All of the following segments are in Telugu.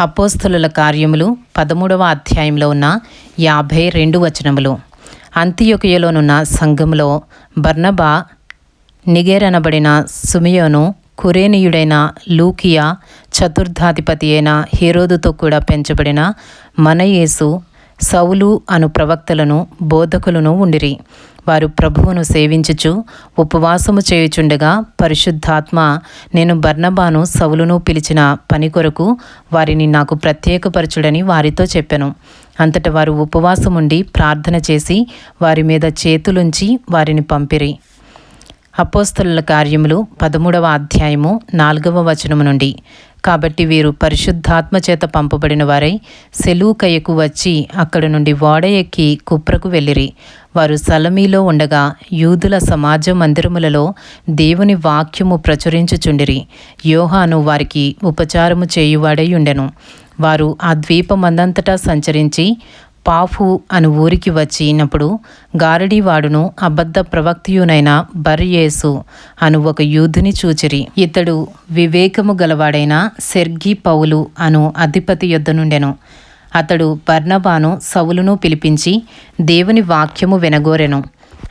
అపోస్తుల కార్యములు పదమూడవ అధ్యాయంలో ఉన్న యాభై రెండు వచనములు. అంత్యొకయలోనున్న సంఘములో బర్నబా నిగేరనబడిన సుమియోను కురేనీయుడైన లూకియా చతుర్థాధిపతి అయిన హీరోదుతో కూడా పెంచబడిన మనయేసు సౌలు అను ప్రవక్తలను బోధకులను ఉండిరి. వారు ప్రభువును సేవించుచు ఉపవాసము చేయుచుండగా పరిశుద్ధాత్మ నేను బర్ణబాను సవులును పిలిచిన పని కొరకు వారిని నాకు ప్రత్యేకపరచుడని వారితో చెప్పెను. అంతట వారు ఉపవాసముండి ప్రార్థన చేసి వారి మీద చేతులుంచి వారిని పంపిరి. అపోస్తలుల కార్యములు పదమూడవ అధ్యాయము నాలుగవ వచనము నుండి. కాబట్టి వీరు పరిశుద్ధాత్మ చేత పంపబడిన వారై సెలూకయ్యకు వచ్చి అక్కడ నుండి ఓడ ఎక్కి కుప్రకు వెళ్ళిరి. వారు సలమీలో ఉండగా యూదుల సమాజ మందిరములలో దేవుని వాక్యము ప్రచురించుచుండిరి. యోహాను వారికి ఉపచారము చేయువాడై ఉండెను. వారు ఆ ద్వీపమందంతటా సంచరించి పాఫు అను ఊరికి వచ్చినప్పుడు గారడీవాడును అబద్ధ ప్రవక్తియునైన బర్యేసు అను ఒక యూధుని చూచిరి. ఇతడు వివేకము గలవాడైన సెర్గి పౌలు అను అధిపతి యొద్ద నుండెను. అతడు బర్నబాను సవులును పిలిపించి దేవుని వాక్యము వినగోరెను.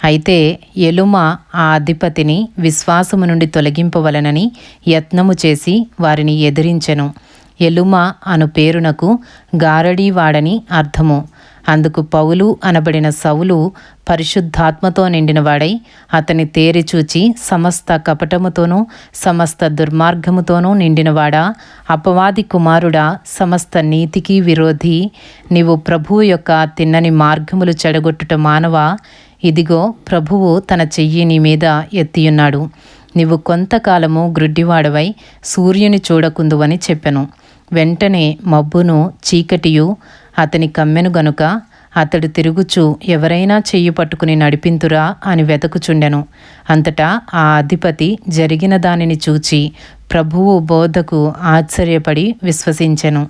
అయితే ఎలుమ ఆ అధిపతిని విశ్వాసము నుండి తొలగింపవలనని యత్నము చేసి వారిని ఎదిరించెను. ఎలుమ అను పేరునకు గారడీవాడని అర్థము. అందుకు పౌలు అనబడిన సౌలు పరిశుద్ధాత్మతో నిండినవాడై అతని తేరి చూచి సమస్త కపటముతోనూ సమస్త దుర్మార్గముతోనూ నిండినవాడా? అపవాది కుమారుడా సమస్త నీతికి విరోధి నీవు ప్రభువు యొక్క తిన్నని మార్గములు చెడగొట్టుట మానవా? ఇదిగో ప్రభువు తన చెయ్యి నీ మీద ఎత్తియున్నాడు. నీవు కొంతకాలము గ్రుడ్డివాడవై సూర్యుని చూడకుందువని చెప్పెను. వెంటనే మబ్బును చీకటియు అతని కమ్మెను గనుక అతడు తిరుగుచు ఎవరైనా చెయ్యి పట్టుకుని నడిపింతురా అని వెతకుచుండెను. అంతటా ఆ అధిపతి జరిగిన దానిని చూచి ప్రభువు బోధకు ఆశ్చర్యపడి విశ్వసించెను.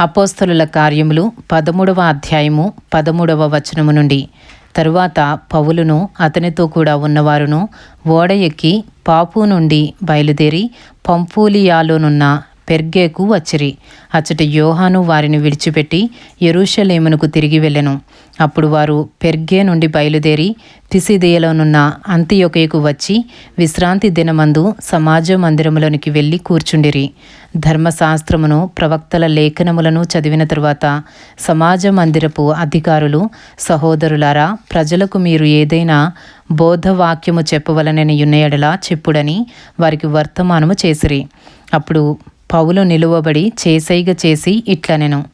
అపోస్తలుల కార్యములు పదమూడవ అధ్యాయము పదమూడవ వచనము నుండి. తరువాత పౌలును అతనితో కూడా ఉన్నవారును ఓడ ఎక్కి పాపు నుండి బయలుదేరి పంపూలియాలోనున్న పెర్గేకు వచ్చిరి. అచ్చటి యోహాను వారిని విడిచిపెట్టి ఎరుషలేమునకు తిరిగి వెళ్ళెను. అప్పుడు వారు పెర్గే నుండి బయలుదేరి పిసిదియలోనున్న అంత్యొకయకు వచ్చి విశ్రాంతి దినమందు సమాజ మందిరములోనికి వెళ్ళి కూర్చుండిరి. ధర్మశాస్త్రమును ప్రవక్తల లేఖనములను చదివిన తరువాత సమాజ మందిరపు అధికారులు సహోదరులారా ప్రజలకు మీరు ఏదైనా బోధవాక్యము చెప్పవలనని యున్నయడలా చెప్పుడని వారికి వర్తమానము చేసిరి. అప్పుడు పౌలు నిలువబడి చేసైగ చేసి ఇట్లనెను.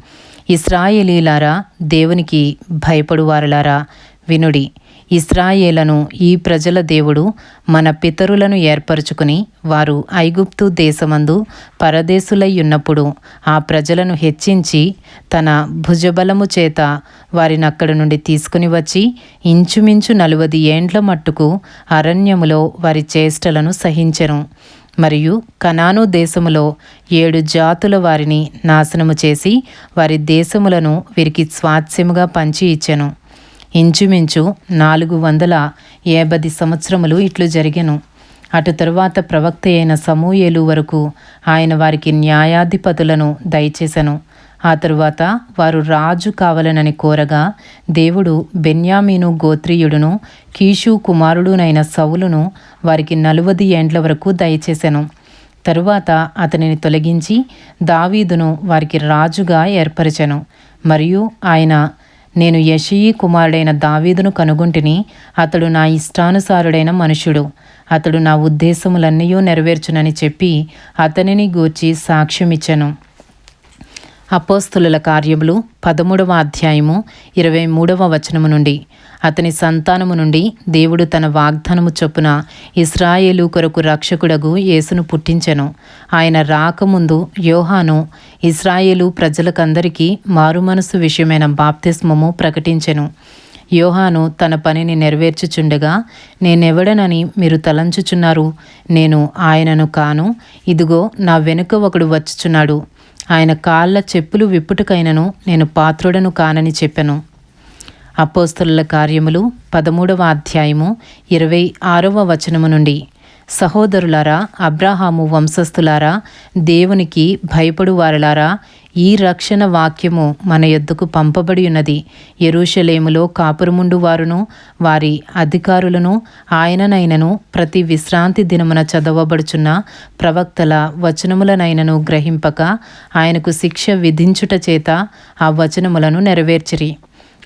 ఇస్రాయేలీలారా దేవునికి భయపడువారులారా వినుడి. ఇస్రాయేలను ఈ ప్రజల దేవుడు మన పితరులను ఏర్పరచుకుని వారు ఐగుప్తు దేశమందు పరదేశులై ఉన్నప్పుడు ఆ ప్రజలను హెచ్చించి తన భుజబలము చేత వారినక్కడి నుండి తీసుకుని వచ్చి ఇంచుమించు నలువది ఏండ్ల మట్టుకు అరణ్యములో వారి చేష్టలను సహించెను. మరియు కనాను దేశములో ఏడు జాతుల వారిని నాశనము చేసి వారి దేశములను వీరికి స్వాస్యముగా పంచి ఇచ్చెను. ఇంచుమించు నాలుగు వందల ఏబది సంవత్సరములు ఇట్లు జరిగెను. అటు తరువాత ప్రవక్త అయిన సమూయేలు వరకు ఆయన వారికి న్యాయాధిపతులను దయచేశను ఆ తరువాత వారు రాజు కావాలనని కోరగా దేవుడు బెన్యామీను గోత్రీయుడును కీషు కుమారుడునైన సవులును వారికి నలువది ఏండ్ల వరకు దయచేశాను తరువాత అతనిని తొలగించి దావీదును వారికి రాజుగా ఏర్పరిచెను. మరియు ఆయన నేను యషయీ కుమారుడైన దావీదును కనుగొంటిని అతడు నా ఇష్టానుసారుడైన మనుషుడు అతడు నా ఉద్దేశములన్నీ నెరవేర్చునని చెప్పి అతనిని గూర్చి సాక్ష్యమిచ్చెను. అపోస్తుల కార్యములు పదమూడవ అధ్యాయము ఇరవై మూడవ వచనము నుండి. అతని సంతానము నుండి దేవుడు తన వాగ్దానము చొప్పున ఇస్రాయేలు కొరకు రక్షకుడగు యేసును పుట్టించెను. ఆయన రాకముందు యోహాను ఇస్రాయేలు ప్రజలకందరికీ మారుమనసు విషయమైన బాప్తిస్మము ప్రకటించెను. యోహాను తన పనిని నెరవేర్చుచుండగా నేనెవడనని మీరు తలంచుచున్నారు? నేను ఆయనను కాను. ఇదిగో నా వెనుక ఒకడు వచ్చుచున్నాడు. ఆయన కాళ్ళ చెప్పులు విప్పుటకైనను నేను పాత్రుడను కానని చెప్పెను. అపోస్తుల కార్యములు పదమూడవ అధ్యాయము ఇరవై ఆరవ వచనము నుండి. సహోదరులారా అబ్రాహాము వంశస్థులారా దేవునికి భయపడు వారలారా ఈ రక్షణ వాక్యము మన యొద్దకు పంపబడి ఉన్నది. ఎరుషలేములో కాపురముండు వారును వారి అధికారులను ఆయననైనను ప్రతి విశ్రాంతి దినమున చదవబడుచున్న ప్రవక్తల వచనములనైనను గ్రహింపక ఆయనకు శిక్ష విధించుట చేత ఆ వచనములను నెరవేర్చిరి.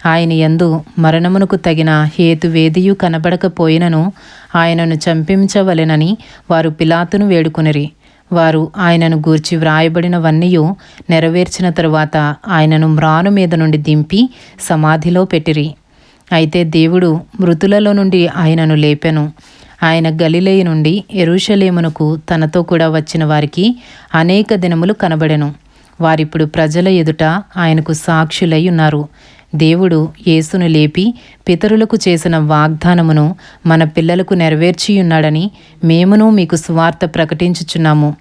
ఆయన యందు మరణమునకు తగిన హేతువేదియు కనబడకపోయినను ఆయనను చంపించవలెనని వారు పిలాతును వేడుకొనిరి. వారు ఆయనను గూర్చి వ్రాయబడినవన్నీయు నెరవేర్చిన తరువాత ఆయనను మ్రాను మీద నుండి దింపి సమాధిలో పెట్టిరి. అయితే దేవుడు మృతులలో నుండి ఆయనను లేపెను. ఆయన గలిలయ నుండి ఎరుషలేమునకు తనతో కూడా వచ్చిన వారికి అనేక దినములు కనబడెను. వారిప్పుడు ప్రజల ఎదుట ఆయనకు సాక్షులై ఉన్నారు. దేవుడు యేసును లేపి పితరులకు చేసిన వాగ్దానమును మన పిల్లలకు నెరవేర్చియున్నాడని మేమును మీకు సువార్త ప్రకటించుచున్నాము.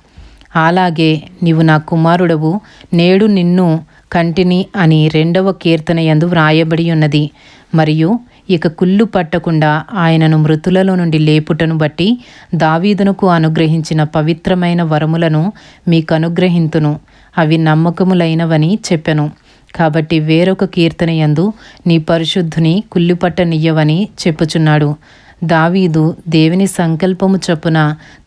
అలాగే నీవు నా కుమారుడవు నేడు నిన్ను కంటిని అని రెండవ కీర్తన యందు వ్రాయబడి ఉన్నది మరియు ఇక కుళ్ళు పట్టకుండా ఆయనను మృతులలో నుండి లేపుటను బట్టి దావీదునకు అనుగ్రహించిన పవిత్రమైన వరములను మీకు అనుగ్రహింతును అవి నమ్మకములైనవని చెప్పెను. కాబట్టి వేరొక కీర్తన యందు నీ పరిశుద్ధుని కుళ్ళిపట్టనియ్యవని చెప్పుచున్నాడు. దావీదు దేవుని సంకల్పము చొప్పున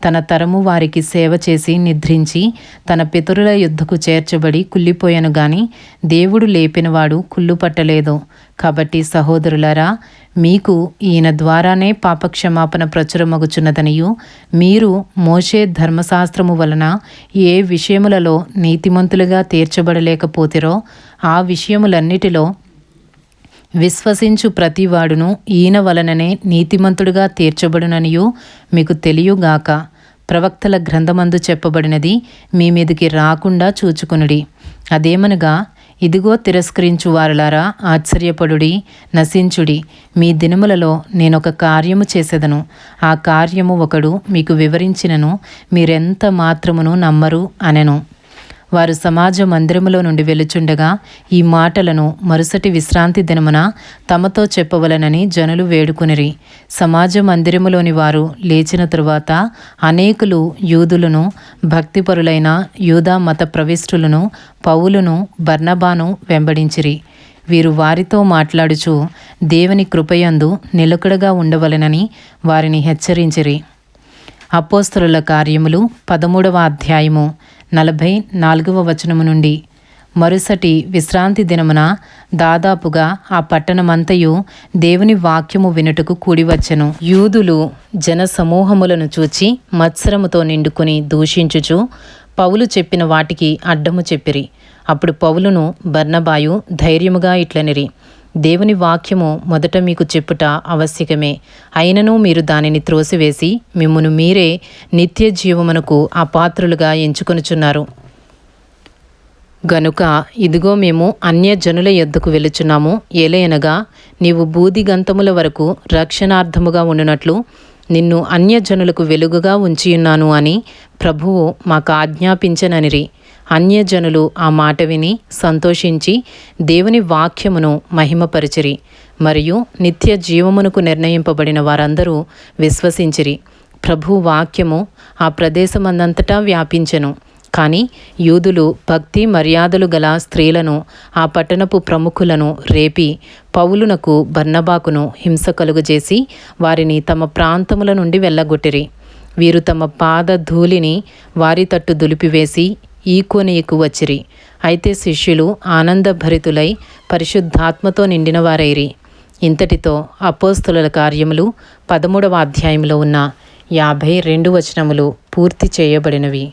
తన తరము వారికి సేవ చేసి నిద్రించి తన పితరుల యుద్ధకు చేర్చబడి కుళ్ళిపోయాను గాని దేవుడు లేపినవాడు కుళ్ళు పట్టలేదు కాబట్టి సహోదరులరా మీకు ఈయన ద్వారానే పాపక్షమాపణ ప్రచురమగుచున్నదనియు మీరు మోషే ధర్మశాస్త్రము వలన ఏ విషయములలో నీతిమంతులుగా తీర్చబడలేకపోతిరో ఆ విషయములన్నిటిలో విశ్వసించు ప్రతివాడును ఈయన వలననే నీతిమంతుడుగా తీర్చబడుననియు మీకు తెలియగాక. ప్రవక్తల గ్రంథమందు చెప్పబడినది మీ మీదికి రాకుండా చూచుకునుడి. అదేమనగా ఇదిగో తిరస్కరించు వారులారా ఆశ్చర్యపడుడి నశించుడి. మీ దినములలో నేనొక కార్యము చేసేదను. ఆ కార్యము ఒకడు మీకు వివరించినను మీరెంత మాత్రమును నమ్మరు అనెను. వారు సమాజ మందిరములో నుండి వెలుచుండగా ఈ మాటలను మరుసటి విశ్రాంతి దినమున తమతో చెప్పవలనని జనులు వేడుకునిరి. సమాజ మందిరములోని వారు లేచిన తరువాత అనేకులు యూదులను భక్తిపరులైన యూదా మత ప్రవిష్టులను పౌలును బర్నబాను వెంబడించిరి. వీరు వారితో మాట్లాడుచు దేవుని కృపయందు నిలకడగా ఉండవలెనని వారిని హెచ్చరించిరి. అపోస్తరుల కార్యములు పదమూడవ అధ్యాయము నలభై నాలుగవ వచనము నుండి. మరుసటి విశ్రాంతి దినమున దాదాపుగా ఆ పట్టణమంతయు దేవుని వాక్యము వినుటకు కూడివచ్చెను. యూదులు జన సమూహములను చూచి మత్సరముతో నిండుకొని దూషించుచు పౌలు చెప్పిన వాటికి అడ్డము చెప్పిరి. అప్పుడు పౌలును బర్నబాయు ధైర్యముగా ఇట్లనిరి. దేవుని వాక్యము మొదట మీకు చెప్పుట ఆవశ్యకమే. అయినను మీరు దానిని త్రోసివేసి మిమ్మును మీరే నిత్య జీవమునకు అపాత్రులుగా ఎంచుకొనుచున్నారు. గనుక ఇదిగో మేము అన్యజనుల యొద్దకు వెలుచున్నాము ఏలయనగా నీవు బూదిగంతముల వరకు రక్షణార్థముగా ఉండునట్లు నిన్ను అన్యజనులకు వెలుగుగా ఉంచియున్నాను అని ప్రభువు మాకు ఆజ్ఞాపించననిరి. అన్యజనులు ఆ మాట విని సంతోషించి దేవుని వాక్యమును మహిమపరిచిరి. మరియు నిత్య జీవమునకు నిర్ణయింపబడిన వారందరూ విశ్వసించిరి. ప్రభు వాక్యము ఆ ప్రదేశమందంతటా వ్యాపించెను. కానీ యూదులు భక్తి మర్యాదలు గల స్త్రీలను ఆ పట్టణపు ప్రముఖులను రేపి పౌలునకు బర్నబాకును హింస కలుగజేసి వారిని తమ ప్రాంతముల నుండి వెళ్ళగొట్టిరి. వీరు తమ పాద ధూళిని వారి తట్టు దులిపివేసి ఈకోనియకు వచ్చిరి. అయితే శిష్యులు ఆనందభరితులై పరిశుద్ధాత్మతో నిండిన వారైరి ఇంతటితో అపోస్తుల కార్యములు పదమూడవ అధ్యాయంలో ఉన్న యాభై రెండు వచనములు పూర్తి చేయబడినవి.